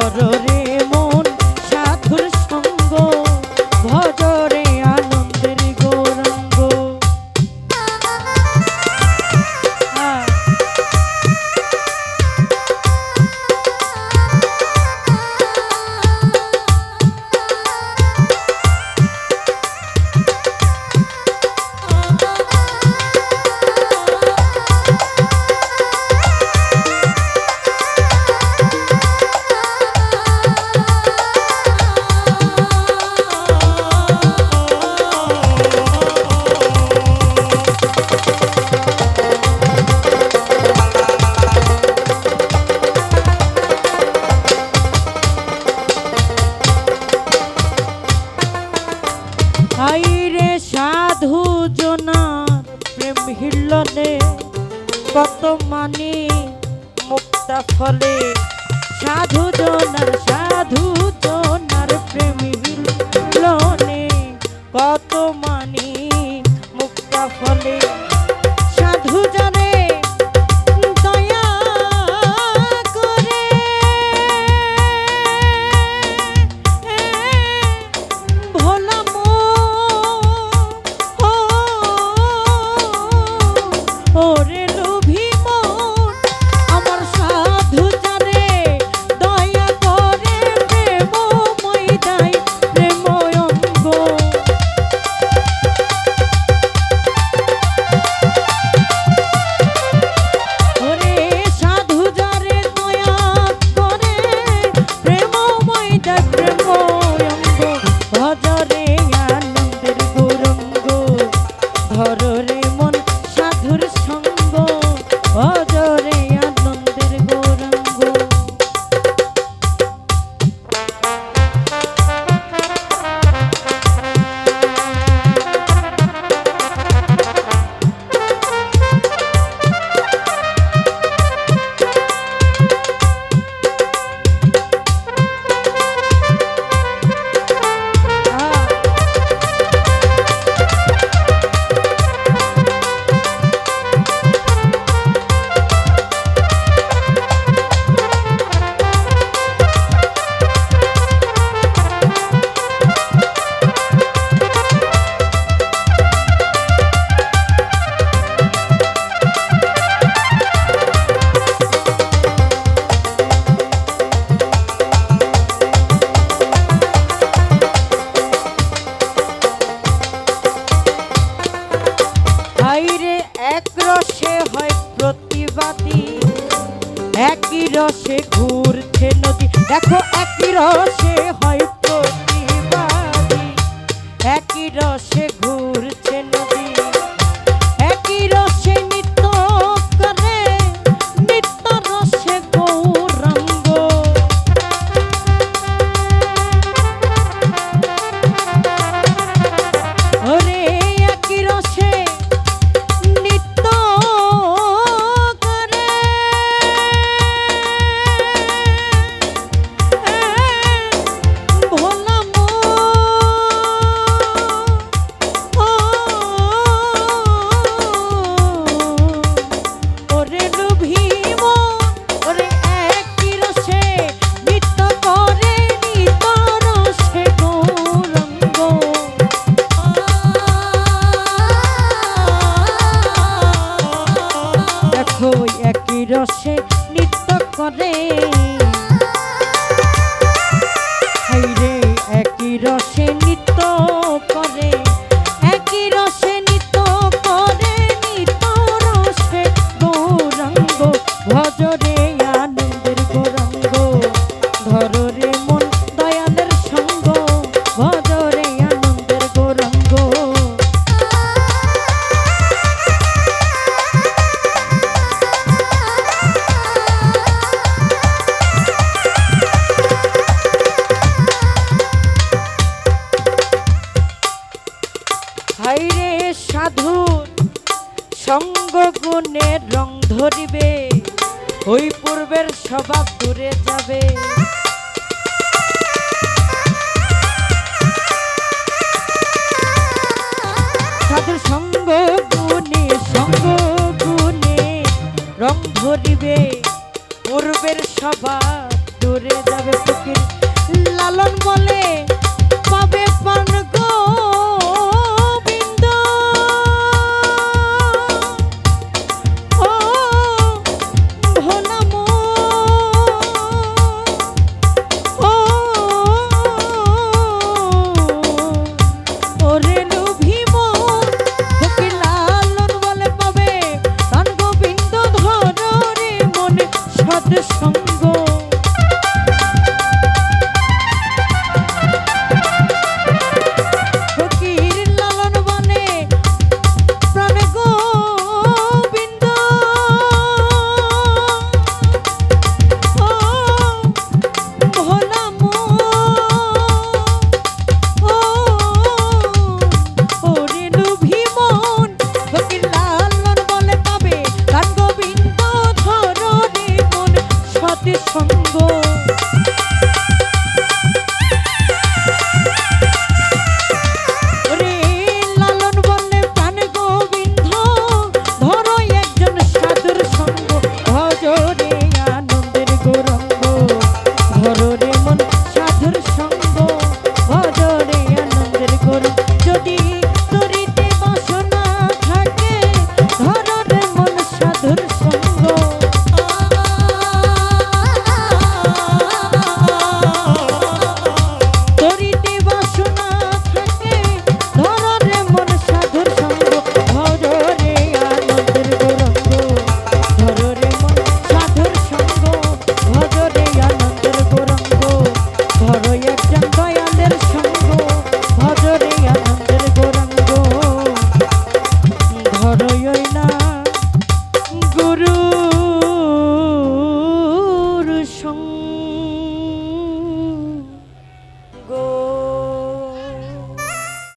কররে চলে সাধু জনার সাধু রসে ঘুরছে নদী। দেখো এক রসে হয় রসে নৃত্য করে। সঙ্গ গুণে রং ধরিবে, ওই পূর্বের স্বভাব দূরে যাবে। সাধুর সঙ্গ গুণে সঙ্গ গুণে রং ধরিবে, পূর্বের স্বভাব